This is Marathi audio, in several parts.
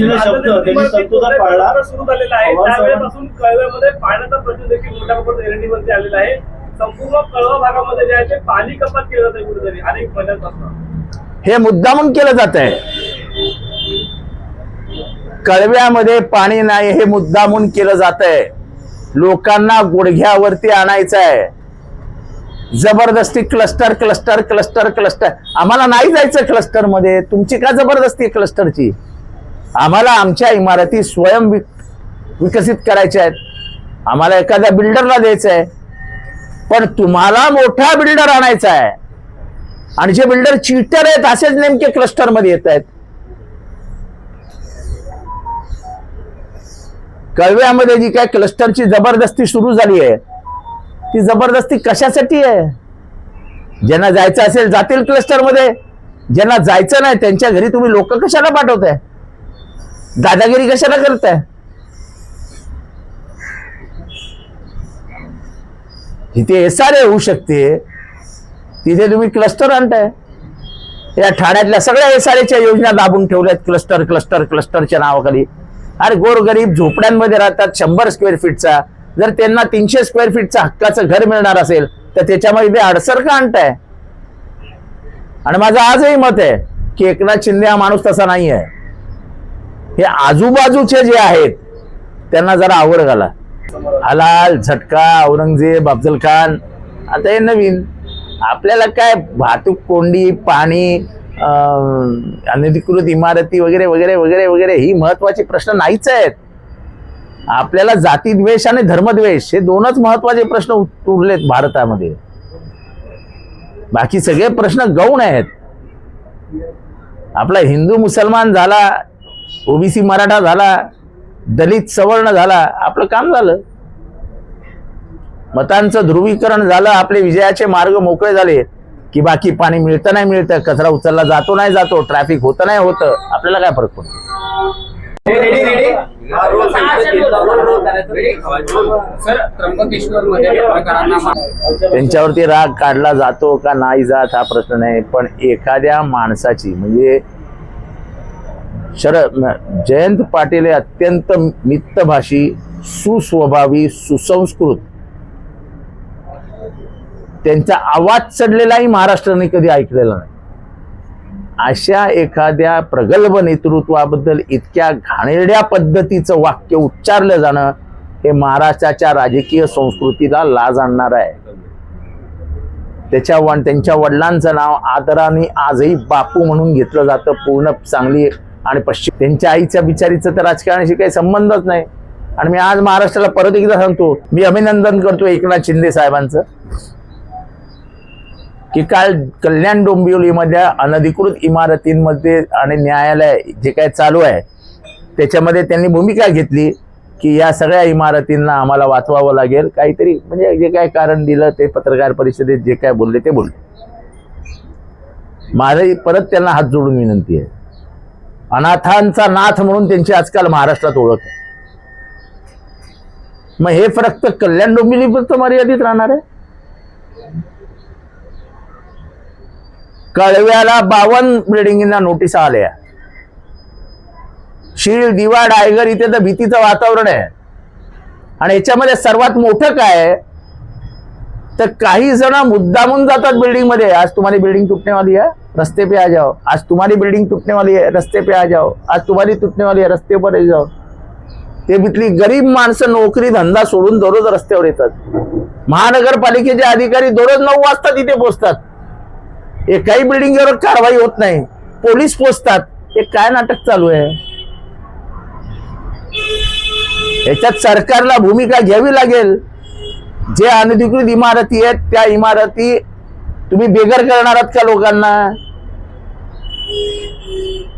दिलेले शब्द त्यांनी पाळला. सुरू झालेला आहे. त्यावेळेपासून कळव्यामध्ये पाण्याचा प्रश्न देखील मोठ्या प्रमाणात एरंडीमध्ये आलेला आहे. संपूर्ण कळवा भागामध्ये जे आहे ते पाणी कपात केलं जाते कुठेतरी अनेक महिन्यांपासून. हे मुद्दामून केलं जात आहे. कळव्यामध्ये पाणी नाही हे मुद्दामून केलं जात आहे. लोकांना गुडघ्यावरती आणायचं आहे. जबरदस्ती क्लस्टर क्लस्टर क्लस्टर क्लस्टर आम्हाला नाही जायचं क्लस्टरमध्ये. तुमची का जबरदस्ती क्लस्टरची आम्हाला आमच्या इमारती स्वयं विक- विकसित करायच्या आहेत. आम्हाला एखाद्या बिल्डरला द्यायचं आहे. पण तुम्हाला मोठा बिल्डर आणायचा आहे. आणि जे बिल्डर चीटर आहेत असेच नेमके क्लस्टरमध्ये येत आहेत. कळव्यामध्ये जी काय क्लस्टरची जबरदस्ती सुरू झाली आहे ती जबरदस्ती कशासाठी आहे? ज्यांना जायचं असेल जातील क्लस्टरमध्ये. ज्यांना जायचं नाही त्यांच्या घरी तुम्ही लोक कशाला पाठवताय? दादागिरी कशाला करताय? तिथे एस होऊ शकते. तिथे तुम्ही क्लस्टर आणताय. या ठाण्यातल्या सगळ्या एसआरएच्या योजना दाबून ठेवल्यात क्लस्टर क्लस्टर क्लस्टरच्या नावाखाली. अरे गोरगरीब झोपड्यांमध्ये राहतात शंभर स्क्वेअर फीटचा जर त्यांना तीनशे स्क्वेअर फीटचं हक्काचं घर मिळणार असेल तर त्याच्यामध्ये ते अडसर का आणताय? आणि माझं आजही मत आहे की एकनाथ शिंदे हा माणूस तसा नाही आहे हे आजूबाजूचे जे आहेत त्यांना जरा आवड घाला. हलाल झटका औरंगजेब अफजल खान आता हे नवीन. आपल्याला काय वाहतूक कोंडी पाणी अं, अनधिकृत इमारती वगैरे वगैरे वगैरे वगैरे ही महत्त्वाचे प्रश्न नाहीच आहेत. आपल्याला जातीद्वेष आणि धर्मद्वेष हे दोनच महत्त्वाचे प्रश्न उरलेत भारतामध्ये. बाकी सगळे प्रश्न गौण आहेत. आपला हिंदू मुसलमान झाला ओबीसी मराठा झाला दलित सवर्ण झाला आपलं काम झालं. मतांचं ध्रुवीकरण झालं आपले विजयाचे मार्ग मोकळे झाले. की बाकी पाणी मिळतं नाही मिळतं कचरा उचलला जातो नाही जातो ट्रॅफिक होतं नाही होतं आपल्याला काय फरक पडतो? त्यांच्यावरती राग काढला जातो का नाही जात हा प्रश्न नाही पण एखाद्या माणसाची म्हणजे शरद जयंत पाटील हे अत्यंत मित्तभाषी सुस्वभावी सुसंस्कृत. त्यांचा आवाज चढलेलाही महाराष्ट्राने कधी ऐकलेला नाही. अशा एखाद्या प्रगल्भ नेतृत्वाबद्दल इतक्या घाणेरड्या पद्धतीचं वाक्य उच्चारलं जाणं हे महाराष्ट्राच्या राजकीय संस्कृतीला लाज आणणार आहे. त्याच्या त्यांच्या वडिलांचं नाव आदराने आजही बापू म्हणून घेतलं जातं. पूर्ण चांगली आणि पश्चिम त्यांच्या आईच्या बिचारीचं तर राजकारणाशी काही संबंधच नाही. आणि मी आज महाराष्ट्राला परत एकदा सांगतो मी अभिनंदन करतो एकनाथ शिंदे साहेबांचं की काल कल्याण डोंबिवलीमध्ये अनधिकृत इमारतींमध्ये आणि न्यायालय जे काय चालू आहे त्याच्यामध्ये त्यांनी भूमिका घेतली की या सगळ्या इमारतींना आम्हाला वाचवावं लागेल. काहीतरी म्हणजे जे काय कारण दिलं ते पत्रकार परिषदेत जे काय बोलले ते बोलले. माझी परत त्यांना हात जोडून विनंती आहे. अनाथांचा नाथ म्हणून त्यांची आजकाल महाराष्ट्रात ओळख आहे. मग हे फक्त कल्याण डोंबिवलीपुरतं मर्यादित राहणार आहे. कळव्याला बावन बिल्डिंगींना नोटीस आल्या शीळ दिवा डायगर इथे तर भीतीचं वातावरण आहे. आणि याच्यामध्ये सर्वात मोठं काय आहे? तर काही जण मुद्दामून जातात बिल्डिंगमध्ये आज तुम्हारी बिल्डिंग टूटने वाली रस्ते पे आ जाओ. आज तुम्हारी बिल्डिंग टूटने वाली है रस्ते पे आ जाओ. आज तुम्हारी टूटने वाली है रस्ते पर जाओ. ते बिथली गरीब माणसं नोकरी धंदा सोडून दररोज रस्त्यावर येतात. महानगरपालिकेचे अधिकारी दररोज नऊ वाजता तिथे पोहोचतात. एकाही बिल्डिंगवर कारवाई होत नाही. पोलीस पोचतात. हे काय नाटक चालू आहे? याच्यात सरकारला भूमिका घ्यावी लागेल. जे अनधिकृत इमारती आहेत त्या इमारती तुम्ही बेघर करणार आहात का लोकांना?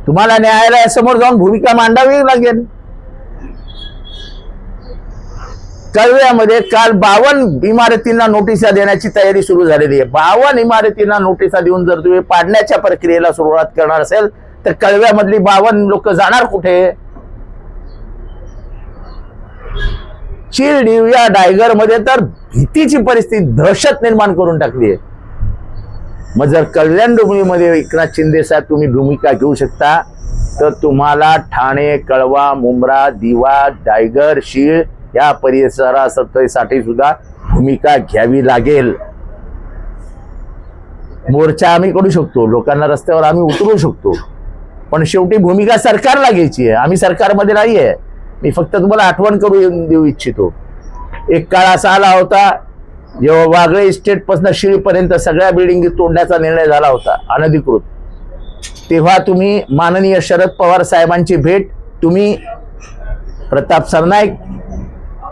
तुम्हाला न्यायालयासमोर जाऊन भूमिका मांडावी लागेल. कळव्यामध्ये काल बावन्न इमारतींना नोटिसा देण्याची तयारी सुरू झालेली आहे. बावन्न इमारतींना नोटिसा देऊन जर तुम्ही पाडण्याच्या प्रक्रियेला सुरुवात करणार असेल तर कळव्यामधली बावन्न लोक जाणार कुठे? चिरडीव या डायगरमध्ये तर भीतीची परिस्थिती दहशत निर्माण करून टाकली आहे. मग जर कल्याण डोंबिवलीमध्ये एकनाथ शिंदे साहेब तुम्ही भूमिका घेऊ शकता तर तुम्हाला ठाणे कळवा मुंब्रा दिवा डायगर शीळ या परिसरासाठी सुद्धा भूमिका घ्यावी लागेल. मोर्चा आम्ही करू शकतो लोकांना रस्त्यावर आम्ही उतरू शकतो. पण शेवटी भूमिका सरकारला घ्यायची आहे. आम्ही सरकारमध्ये नाही आहे मी फक्त तुम्हाला आठवण करून देऊ इच्छितो. एक काळ असा आला होता जेव्हा वागळे इस्टेटपासून शिळीपर्यंत सगळ्या बिल्डिंगी तोडण्याचा निर्णय झाला होता अनधिकृत. तेव्हा तुम्ही माननीय शरद पवार साहेबांची भेट तुम्ही प्रताप सरनाईक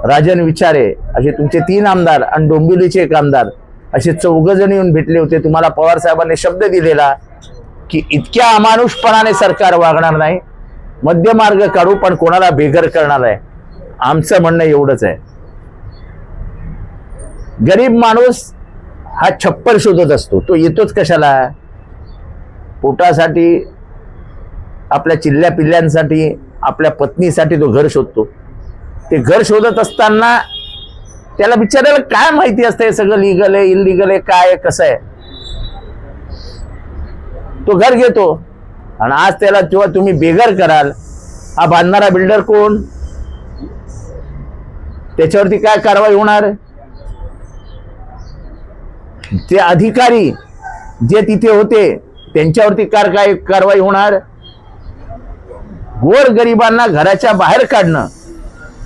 राजन विचारे असे तुमचे तीन आमदार आणि डोंबिवलीचे एक आमदार असे चौघजण येऊन भेटले होते. तुम्हाला पवार साहेबांनी शब्द दिलेला की इतक्या अमानुषपणाने सरकार वागणार नाही. मध्यमार्ग काढू पण कोणाला बेघर करणार आहे? आमचं म्हणणं एवढंच आहे. गरीब माणूस हा छप्पर शोधत असतो. तो येतोच कशाला? पोटासाठी आपल्या चिल्ल्या पिल्ल्यांसाठी आपल्या पत्नीसाठी तो घर शोधतो. ते घर शोधत असताना त्याला बिचारायला काय माहिती असतं? हे सगळं लिगल आहे इलिगल आहे काय आहे कसं आहे? तो घर घेतो. आणि आज त्याला तेव्हा तुम्ही बेघर कराल हा बांधणारा बिल्डर कोण? त्याच्यावरती काय कारवाई होणार? ते अधिकारी जे तिथे होते त्यांच्यावरती कार काय कारवाई होणार? गोर गरिबांना घराच्या बाहेर काढणं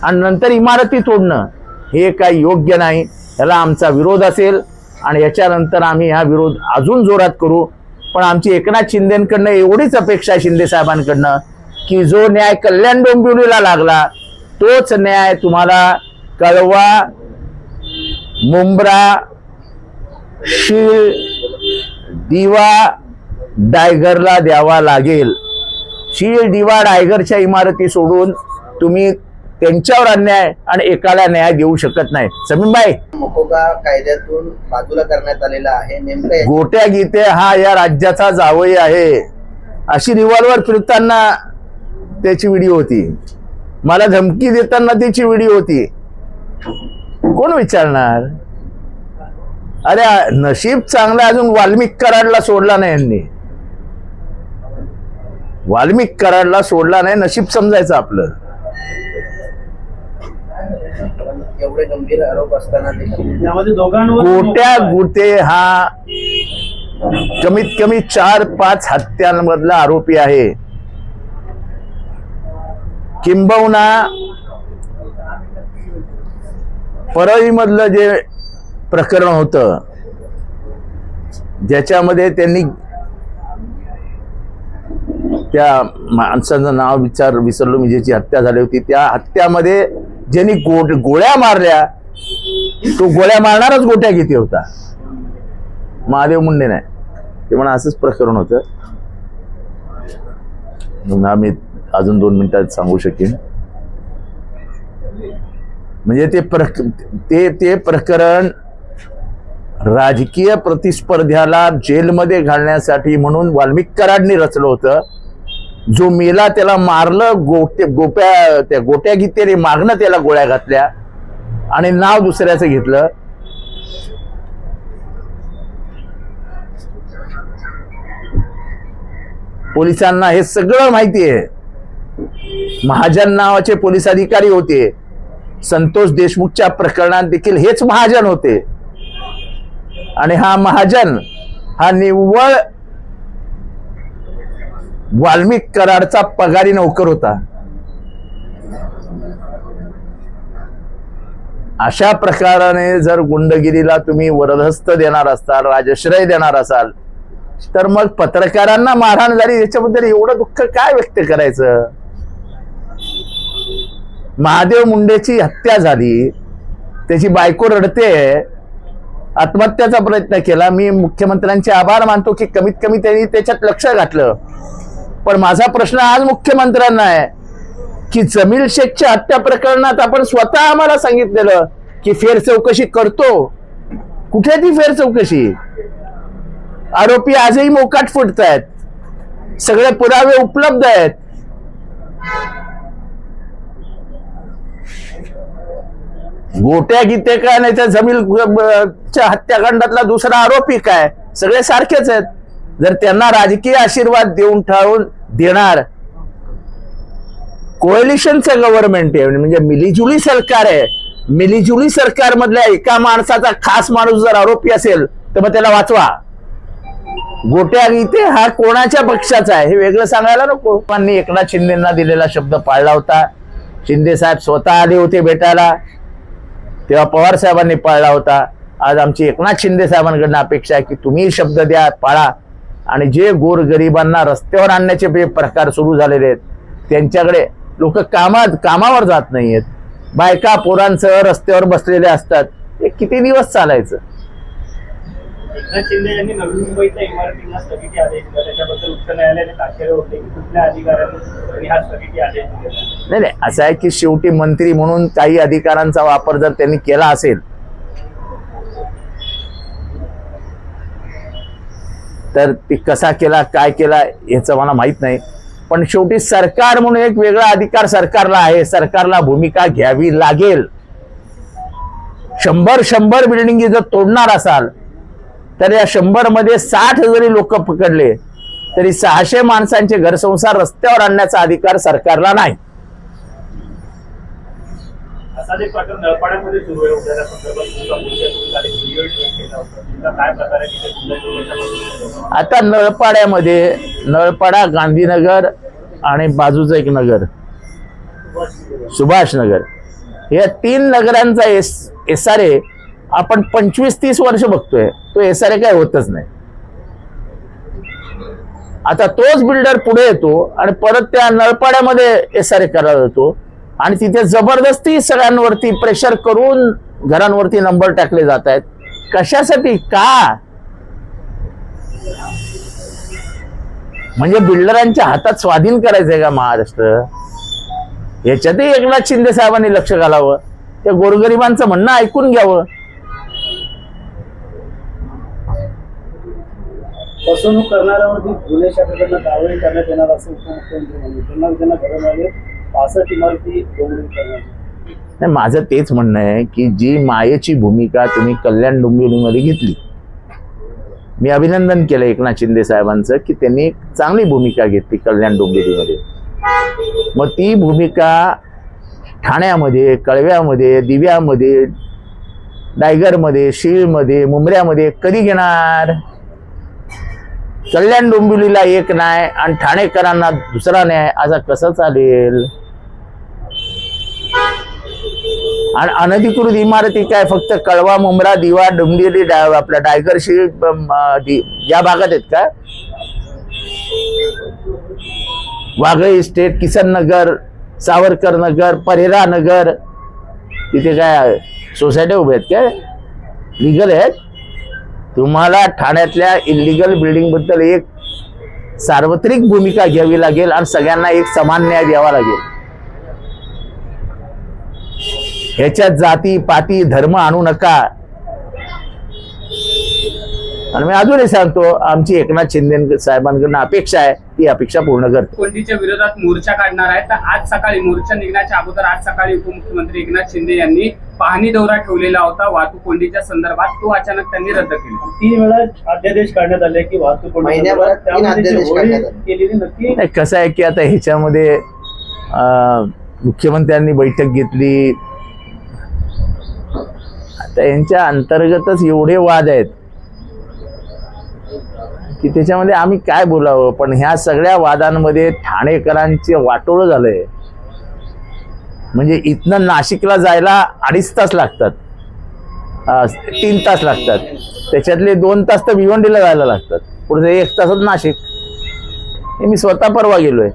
आणि नंतर इमारती तोडणं हे काही योग्य नाही. याला आमचा विरोध असेल आणि याच्यानंतर आम्ही हा विरोध अजून जोरात करू. पण आमची एकनाथ शिंदेकडनं एवढीच अपेक्षा आहे शिंदे साहेबांकडनं की जो न्याय कल्याण डोंबिवलीला लागला तोच न्याय तुम्हाला कळवा मुंब्रा शीळ दिवा डायगरला द्यावा लागेल. शीळ दिवा डायगरच्या इमारती सोडून तुम्ही त्यांच्यावर अन्याय आणि एकाला न्याय देऊ शकत नाही. समीमबाई. मकोका कायद्यातून बाजूला करण्यात आलेला आहे. नेमकं गोट्या गीते हा या राज्याचा जावई आहे. अशी रिव्हॉल्वर फिरताना त्याची व्हिडिओ होती. मला धमकी देताना त्याची व्हिडिओ होती. कोण विचारणार? अरे नशीब चांगलं अजून वाल्मिक कराडला सोडला नाही यांनी. वाल्मिक कराडला सोडला नाही नशीब समजायचं आपलं. एवढे गंभीर आरोप असताना देखील यामध्ये दोघांवर गोट्या गुटे हा कमीत कमी चार पाच हत्यांमधला आरोपी आहे. किंबहुना परळीमधलं जे प्रकरण होतं ज्याच्यामध्ये त्यांनी त्या माणसाचं नाव विचार विसरलो मी ज्याची हत्या झाली होती त्या हत्यामध्ये ज्यांनी गोळ्या मारल्या तो गोळ्या मारणारच गोट्या किती होता महादेव मुंडे नाही. ते म्हणा असंच प्रकरण होतं. आम्ही अजून दोन मिनिटात सांगू शकेन. म्हणजे ते प्रक ते ते प्रकरण राजकीय प्रतिस्पर्ध्याला जेलमध्ये घालण्यासाठी म्हणून वाल्मिक कराडनी रचलं होतं. जो मेला त्याला मारलं गोटे गोप्या त्या गोट्या गीतेने मागणं त्याला गोळ्या घातल्या आणि नाव दुसऱ्याचं घेतलं. पोलिसांना हे सगळं माहिती आहे. महाजन नावाचे पोलीस अधिकारी होते. संतोष देशमुखच्या प्रकरणात देखील हेच महाजन होते. आणि हा महाजन हा निव्वळ वाल्मिक कराडचा पगारी नोकर होता. अशा प्रकाराने जर गुंडगिरीला तुम्ही वरदहस्त देणार असाल राजश्रय देणार असाल तर मग पत्रकारांना मारहाण झाली. याच्याबद्दल एवढं दुःख काय व्यक्त करायचं? महादेव मुंडेची हत्या झाली. त्याची बायको रडते. आत्महत्याचा प्रयत्न केला. मी मुख्यमंत्र्यांचे आभार मानतो की कमीत कमी त्यांनी त्याच्यात लक्ष घातलं. पण माझा प्रश्न आज मुख्यमंत्र्यांना आहे की जमील शेखच्या हत्या प्रकरणात आपण स्वतः आम्हाला सांगितलेलं की फेर चौकशी करतो. कुठे ती फेर चौकशी आरोपी आजही मोकाट फुटतायत. सगळे पुरावे उपलब्ध आहेत. गोट्या गीते काय नाही त्या जमील च्या हत्याकांडातला दुसरा आरोपी काय? सगळे सारखेच आहेत. जर त्यांना राजकीय आशीर्वाद देऊन ठरवून देणार कोएलिशनचं गव्हर्नमेंट आहे म्हणजे मिलीजुली सरकार आहे मिलीजुली सरकार मधल्या एका माणसाचा खास माणूस जर आरोपी असेल तर मग त्याला वाचवा. गोट्या इथे हा कोणाच्या पक्षाचा आहे हे वेगळं सांगायला नको. लोकांनी एकनाथ शिंदेना दिलेला शब्द पाळला होता. शिंदे साहेब स्वतः आले होते भेटायला. तेव्हा पवार साहेबांनी पाळला होता. आज आमची एकनाथ शिंदे साहेबांकडनं अपेक्षा आहे की तुम्ही शब्द द्या पाळा. आणि जे गोरगरिबांना रस्त्यावर आणण्याचे जे प्रकार सुरू झालेले आहेत त्यांच्याकडे लोक कामात कामावर जात नाहीयेत. बायका पोरांसह रस्त्यावर बसलेले असतात. हे किती दिवस चालायचं? एकनाथ शिंदे यांनी नवी मुंबईच्या इमारतींना स्थगिती आदेश दिला. त्याच्याबद्दल उच्च न्यायालयाने ताशेरे होते की कुठल्या अधिकाऱ्यांनी हा स्थगिती आदेश दिलेला नाही नाही. असं आहे की शेवटी मंत्री म्हणून काही अधिकारांचा वापर जर त्यांनी केला असेल तर ती कसा केला काय केला याचं मला माहीत नाही. पण शेवटी सरकार म्हणून एक वेगळा अधिकार सरकारला आहे. सरकारला भूमिका घ्यावी लागेल. शंभर शंभर बिल्डिंगी जर तोडणार असाल तर या शंभरमध्ये साठ जरी लोक पकडले तरी सहाशे माणसांचे घरसंसार रस्त्यावर आणण्याचा अधिकार सरकारला नाही. असा जे प्रकार नळपाड्यामध्ये सुरू आहे उद्याच्या संदर्भात तुमचा मुलगा सुरू झाले व्हिडिओ ट्रेन केला होता. काय प्रकार आता नळपाड्यामध्ये नळपाडा गांधीनगर आणि बाजूचं एक नगर. सुभाष नगर या तीन नगरांचा एस एस आर ए आपण पंचवीस तीस वर्ष बघतोय. तो एस आर ए काय होतच नाही. आता तोच बिल्डर पुढे येतो आणि परत त्या नळपाड्यामध्ये एस आर ए करायला जातो. आणि तिथे जबरदस्ती सगळ्यांवरती प्रेशर करून घरांवरती नंबर टाकले जात आहेत. कशासाठी? का? म्हणजे बिल्डरांच्या हातात स्वाधीन करायचंय का महाराष्ट्र? याच्यातही एकनाथ शिंदे साहेबांनी लक्ष घालावं. त्या गोरगरिबांचं म्हणणं ऐकून घ्यावं. फसवणूक करणाऱ्यावरती गुन्हे शाखेकडनं कारवाई करण्यात येणार असं उपमुख्यमंत्री म्हणले त्यांना घरं पासष्ट इमारती नाही माझं तेच म्हणणं आहे की जी मायेची भूमिका तुम्ही कल्याण डोंबिवलीमध्ये घेतली. मी अभिनंदन केलं एकनाथ शिंदे साहेबांचं की त्यांनी एक चांगली भूमिका घेतली कल्याण डोंबिवलीमध्ये. मग ती भूमिका ठाण्यामध्ये कळव्यामध्ये दिव्यामध्ये डायगरमध्ये शीळमध्ये मुंबऱ्यामध्ये कधी घेणार? कल्याण डोंबिवलीला एक नाही आणि ठाणेकरांना दुसरा न्याय असा कसं चालेल? आणि अनधिकृत इमारती काय? फक्त कळवा मुंब्रा दिवा डोंबिवली डा- आपल्या डायगरशी या भागात आहेत का? वाघळी इस्टेट किसन नगर सावरकर नगर परेरा नगर तिथे काय सोसायटी उभे आहेत काय? लिगल आहेत? तुम्हाला ठाण्यातल्या इलिगल बिल्डिंगबद्दल एक सार्वत्रिक भूमिका घ्यावी लागेल आणि सगळ्यांना एक समान न्याय द्यावा लागेल. ह्याच्यात जाती पाती धर्म आणू नका. आणि मी अजूनही सांगतो आमची एकनाथ शिंदे साहेबांकडून अपेक्षा आहे ती अपेक्षा पूर्ण करतो. कोंडीच्या विरोधात मोर्चा काढणार आहे तर आज सकाळी मोर्चा निघण्याच्या अगोदर आज सकाळी उपमुख्यमंत्री एकनाथ शिंदे यांनी पाहणी दौरा ठेवलेला होता वाहतूक कोंडीच्या संदर्भात. तो अचानक त्यांनी रद्द केला. तीन वेळा अध्यादेश काढण्यात आले की वाहतूक कोंडी कसं आहे की आता ह्याच्यामध्ये अं, मुख्यमंत्र्यांनी बैठक घेतली त्यांच्या यांच्या अंतर्गतच एवढे वाद आहेत की त्याच्यामध्ये आम्ही काय बोलावं? पण ह्या सगळ्या वादांमध्ये ठाणेकरांचे वाटोळं झालंय. म्हणजे इथनं नाशिकला जायला अडीच तास लागतात. तीन तास लागतात. त्याच्यातले दोन तास तर भिवंडीला जायला लागतात. पुढे एक तासात नाशिक. हे मी स्वतः परवा गेलोय.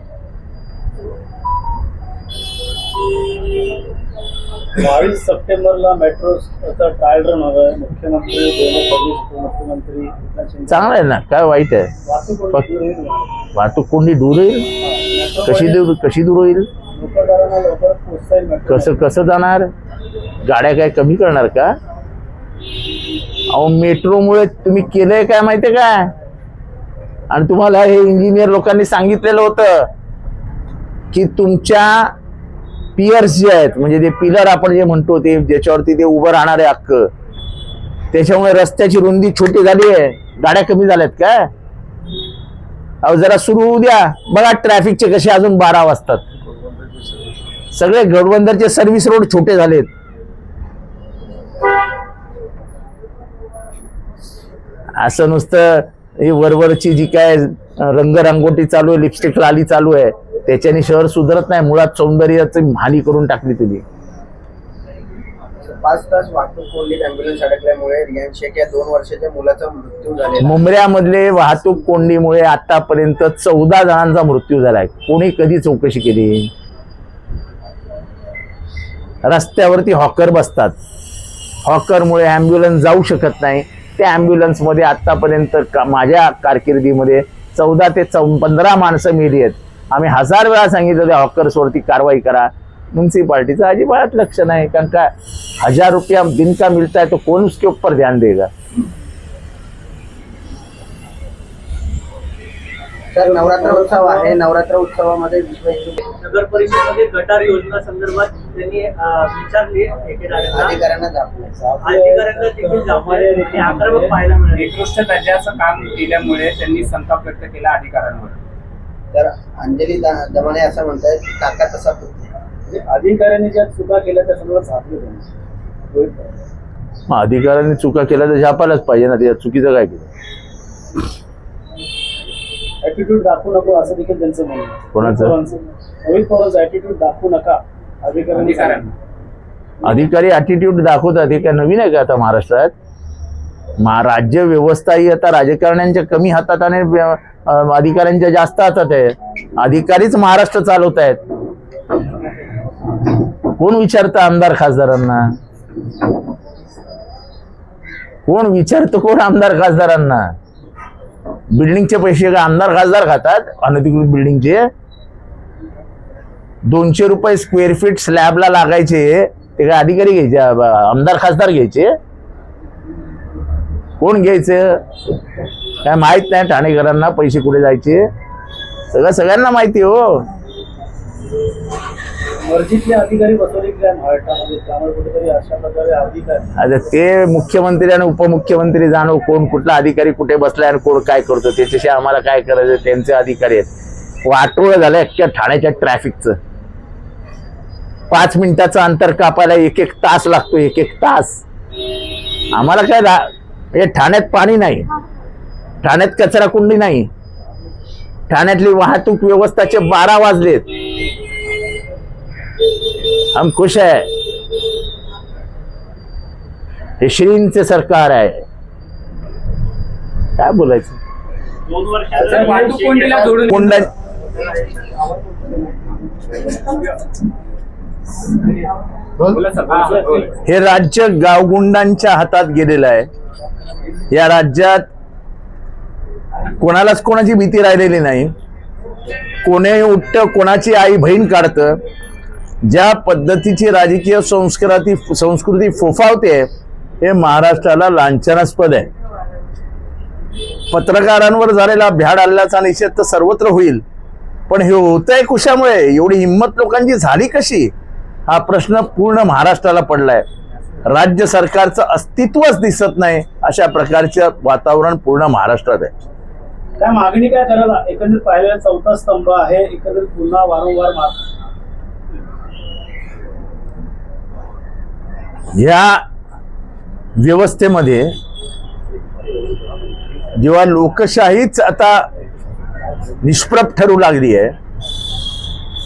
बावीस सप्टेंबरला मेट्रोचा ट्रायल रन होणार आहे. मुख्यमंत्री देवेंद्र फडणवीस उपमुख्यमंत्री एकनाथ शिंदे. चांगलं आहे ना? काय वाईट आहे? वाहतूक कोंडी फक्त- दूर होईल. वाहतूक कोंडी दूर होईल? मेट्रो कशी दूर कशी दूर होईल? नोकरदारांना येईल मेट्रो कसं कसं जाणार? गाड्या काय कमी करणार का? अहो मेट्रोमुळे तुम्ही केलंय काय माहितीये काय आणि तुम्हाला हे इंजिनियर लोकांनी सांगितलेलं होतं की तुमच्या पियर्स जे आहेत म्हणजे ते पिलर आपण जे म्हणतो ते ज्याच्यावरती ते उभं राहणार आहे अख्ख त्याच्यामुळे रस्त्याची रुंदी छोटी झाली आहे. गाड्या कमी झाल्यात काय अहो जरा सुरू होऊ द्या. बघा ट्रॅफिकचे कसे अजून बारा वाजतात. सगळे गडबंदरचे सर्व्हिस रोड छोटे झालेत. असं नुसतं ही वरवरची जी काय रंगरंगोटी चालू आहे लिपस्टिक लाली चालू आहे. त्याच्याने शहर सुधारत नाही मुळात सौंदर्याची हानी करून टाकली तुम्ही पाच तास वाहतूक कोंडीत अँब्युलन्स अडकल्यामुळे रियान शेख या दोन वर्षाच्या मुलाचा मृत्यू आहे. मुंबऱ्यामधले वाहतूक कोंडीमुळे आतापर्यंत चौदा जणांचा मृत्यू झालाय. कोणी कधी चौकशी केली? रस्त्यावरती हॉकर बसतात. हॉकरमुळे ॲम्ब्युलन्स जाऊ शकत नाही. त्या ॲम्ब्युलन्समध्ये आतापर्यंत का माझ्या कारकिर्दीमध्ये चौदा ते चौ पंधरा माणसं मेली आहेत. आम्ही हजार वेळा सांगितलं त्या हॉकर्सवरती कारवाई करा. म्युन्सिपाल्टीचं अजिबात लक्ष नाही कारण का हजार रुपया दिन का मिलता है तो कौन उसके ऊपर ध्यान देगा? तर नवरात्र उत्सव आहे. नवरात्र उत्सवामध्ये विश्व हिंदू नगर परिषदेमध्ये गटार योजना संदर्भात त्यांनी अं, विचारली ठेकेदारांना. अधिकाऱ्यांना दाखवले अधिकाऱ्यांना देखील जमाले ते आक्रमक पाहायला मिळाले. निकृष्ट दर्जाचं काम केल्यामुळे त्यांनी संताप व्यक्त केला अधिकाऱ्यांवर. तर अंजली दा- दमाने असं म्हणतायत की काका तसा. म्हणजे अधिकाऱ्यांनी ज्या चुका केल्या त्या सगळं झापलं अधिकाऱ्यांनी चुका केल्या तर झापायलाच पाहिजे ना त्या चुकीचं काय केलं ऍटिट्यूड दाखवू नको असं देखील त्यांचं म्हणणं. कोणाचं? रोहित पवारांचं. ऍटिट्यूड दाखवू नका अधिकाऱ्यांनी अधिकारी ॲटिट्यूड दाखवतात हे काय नवीन आहे का आता महाराष्ट्रात राज्य व्यवस्था ही आता राजकारण्यांच्या कमी हातात आणि अधिकाऱ्यांच्या जास्त हातात आहे. अधिकारीच महाराष्ट्र चालवत आहेत. कोण विचारतं आमदार खासदारांना? कोण विचारतं कोण आमदार खासदारांना? बिल्डिंगचे पैसे का आमदार खासदार खातात? अनधिकृत बिल्डिंगचे? दोनशे रुपये स्क्वेअर फीट स्लॅबला लागायचे. ते काय अधिकारी घ्यायचे? आमदार खासदार घ्यायचे? कोण घ्यायचं? काय माहीत नाही ठाणेकरांना पैसे कुठे जायचे? सगळं सगळ्यांना माहिती हो. आता ते मुख्यमंत्री आणि उपमुख्यमंत्री जाणो कोण कुठला अधिकारी कुठे बसलाय आणि कोण काय करतो त्याच्याशी आम्हाला काय करायचं त्यांचे अधिकारी आहेत. वाटोळ झालं अख्ख्या ठाण्याच्या ट्रॅफिकचं. पाच मिनिटाचं अंतर कापायला एक एक तास लागतो एक एक तास. आम्हाला काय हे ठाण्यात पाणी नाही. ठाण्यात कचरा कुंडी नाही. ठाण्यातली वाहतूक व्यवस्थाचे बारा वाजलेत. हम खुश आहे. हे श्रींचे सरकार आहे. काय बोलायचं? कोंडा हे राज्य गावगुंडांच्या हातात गेलेलं आहे. या राज्यात कोणालाच कोणाची भीती राहिलेली नाही. कोणी उठतं कोणाची आई बहीण काढतं. ज्या पद्धतीची राजकीय संस्कृती संस्कृती फोफावते हे महाराष्ट्राला लांछनास्पद आहे. पत्रकारांवर झालेला भ्याड हल्ल्याचा निषेध तर सर्वत्र होईल. पण हे होतंय कुशामुळे? एवढी हिंमत लोकांची झाली कशी? हा प्रश्न पूर्ण महाराष्ट्राला पडलाय. राज्य सरकारचं अस्तित्वच दिसत नाही अशा प्रकारचं वातावरण पूर्ण महाराष्ट्रात आहे. काय मागणी काय करायला? एकंदरीत पाहिलेला चौथा स्तंभ आहे एकंदरीत पुन्हा वारंवार माग या व्यवस्थेमध्ये जेव्हा लोकशाहीच आता निष्प्रभ ठरू लागली आहे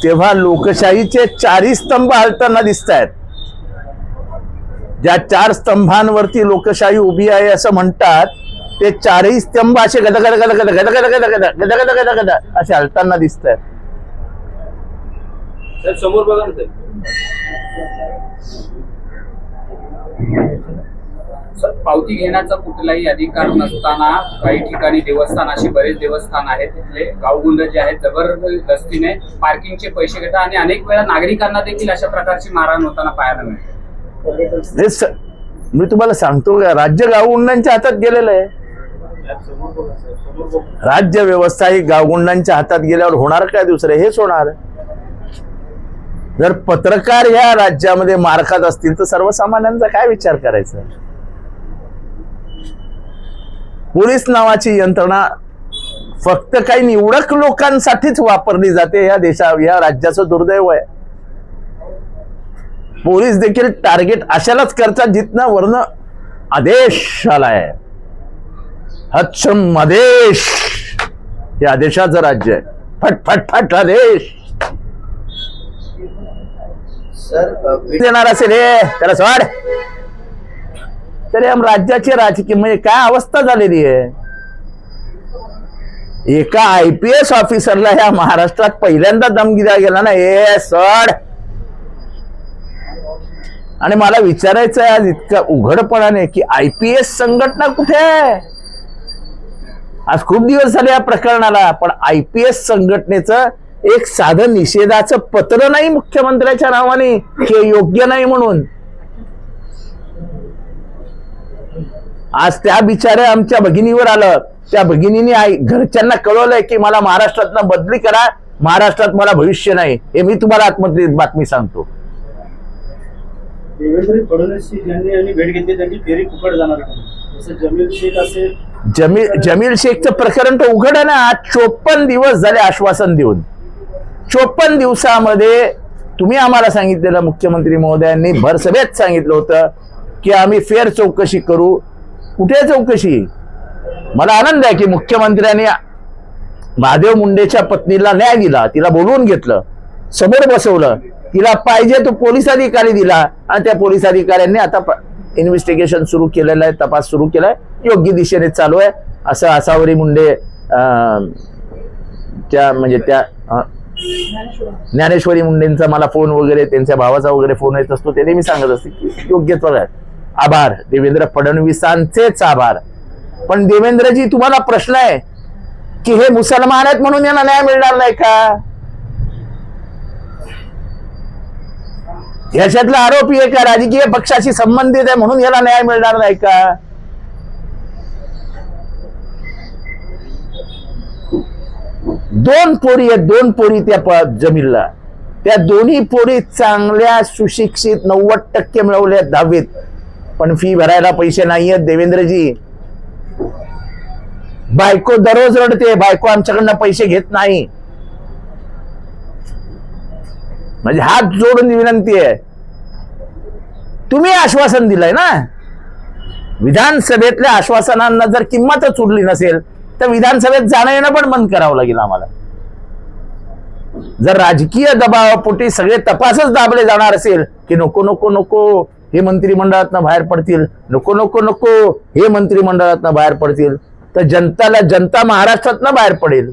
तेव्हा लोकशाहीचे चारही स्तंभ हलताना दिसत आहेत ज्या चार स्तंभांवरती लोकशाही उभी आहे असं म्हणतात ते चारही स्तंभ असे गद गद गद गद गद गद गद गद गद गद गद गद असे हलताना दिसत आहेत साहेब, समोर बघा. सर पावती घेण्याचा कुठलाही अधिकार नसताना काही ठिकाणी देवस्थान अशी बरेच देवस्थान आहेत तिथले गावगुंड जे आहेत जबरदस्तीने पार्किंगचे पैसे घेतात आणि अनेक वेळा नागरिकांना देखील अशा प्रकारची मारहाण होताना पाहायला मिळते हे मी तुम्हाला सांगतो का राज्य गावगुंडांच्या हातात गेलेलं आहे राज्य व्यवस्था ही गावगुंडांच्या हातात गेल्यावर होणार काय दुसरं? हेच होणार. जर पत्रकार ह्या राज्यामध्ये मार असतील तर सर्वसामान्यांचा काय विचार करायचा? पोलीस नावाची यंत्रणा फक्त काही निवडक लोकांसाठीच वापरली जाते या देशा या राज्याचं दुर्दैव आहे. पोलीस देखील टार्गेट अशालाच करतात जिथनं वर्ण आदेश आलाय. हच्छम आदेश. हे आदेशाचं राज्य आहे. फट फट फट आदेश. देणार असेल हे त्याला सोड. तरी राज्याची राजकीय म्हणजे काय अवस्था झालेली आहे? एका आय पी एस ऑफिसरला ह्या महाराष्ट्रात पहिल्यांदा दम दिला गेला ना हे सड. आणि मला विचारायचं आहे आज इतका उघडपणाने की आय पी एस संघटना कुठे आहे? आज खूप दिवस झाले या प्रकरणाला पण आय पी एस संघटनेचं एक साधं निषेधाचं पत्र नाही मुख्यमंत्र्याच्या नावाने हे योग्य नाही म्हणून. आज त्या बिचारे आमच्या भगिनीवर आलं. त्या भगिनीने आई घरच्यांना कळवलंय की मला महाराष्ट्रातनं बदली करा महाराष्ट्रात मला भविष्य नाही. हे मी तुम्हाला आत्महत्येत बातमी सांगतो. देवेंद्र फडणवीस यांनी यांनी भेट घेतली त्यांची फेरी फुकट जाणार जसं जमील शेख असेल जमील जमील शेखचं प्रकरण तर उघड ना आज चोपन्न दिवस झाले आश्वासन देऊन. चोपन्न दिवसामध्ये तुम्ही आम्हाला सांगितलेलं मुख्यमंत्री महोदयांनी भरसभेत सांगितलं होतं की आम्ही फेर चौकशी करू. कुठे चौकशी? मला आनंद आहे की मुख्यमंत्र्यांनी महादेव मुंडेच्या पत्नीला न्याय दिला तिला बोलवून घेतलं समोर बसवलं. तिला पाहिजे तो पोलीस अधिकारी दिला. आणि त्या पोलीस अधिकाऱ्यांनी आता इन्व्हेस्टिगेशन सुरू केलेलं आहे तपास सुरू केलाय. योग्य दिशेने चालू आहे. असं आसावरी मुंडे त्या म्हणजे त्या ज्ञानेश्वरी मुंडेंचा मला फोन वगैरे त्यांच्या भावाचा वगैरे फोन येत असतो ते मी सांगत असते की योग्य आभार. देवेंद्र फडणवीसांचेच आभार. पण देवेंद्रजी तुम्हाला प्रश्न आहे की हे मुसलमान आहेत म्हणून यांना न्याय मिळणार नाही का? याच्यातला आरोपी आहे का राजकीय पक्षाशी संबंधित आहे म्हणून याला न्याय मिळणार नाही का? दोन पोरी आहेत दोन पोरी त्या प- जमीनला. त्या दोन्ही पोरी चांगल्या सुशिक्षित नव्वद टक्के मिळवल्या दहावीत. पण फी भरायला पैसे नाहीयेत देवेंद्रजी. बायको दररोज रडते बायको आमच्याकडनं पैसे घेत नाही. म्हणजे हात जोडून विनंती आहे. तुम्ही आश्वासन दिलंय ना? विधानसभेतल्या आश्वासनांना जर किंमतच उरली नसेल तर विधानसभेत जाणं येणं पण बंद करावं लागेल आम्हाला. जर राजकीय दबावापोटी सगळे तपासच दाबले जाणार असेल की नको नको नको हे मंत्रिमंडळातनं बाहेर पडतील नको नको नको हे मंत्रिमंडळातनं बाहेर पडतील तर जनताला जनता महाराष्ट्रातनं बाहेर पडेल.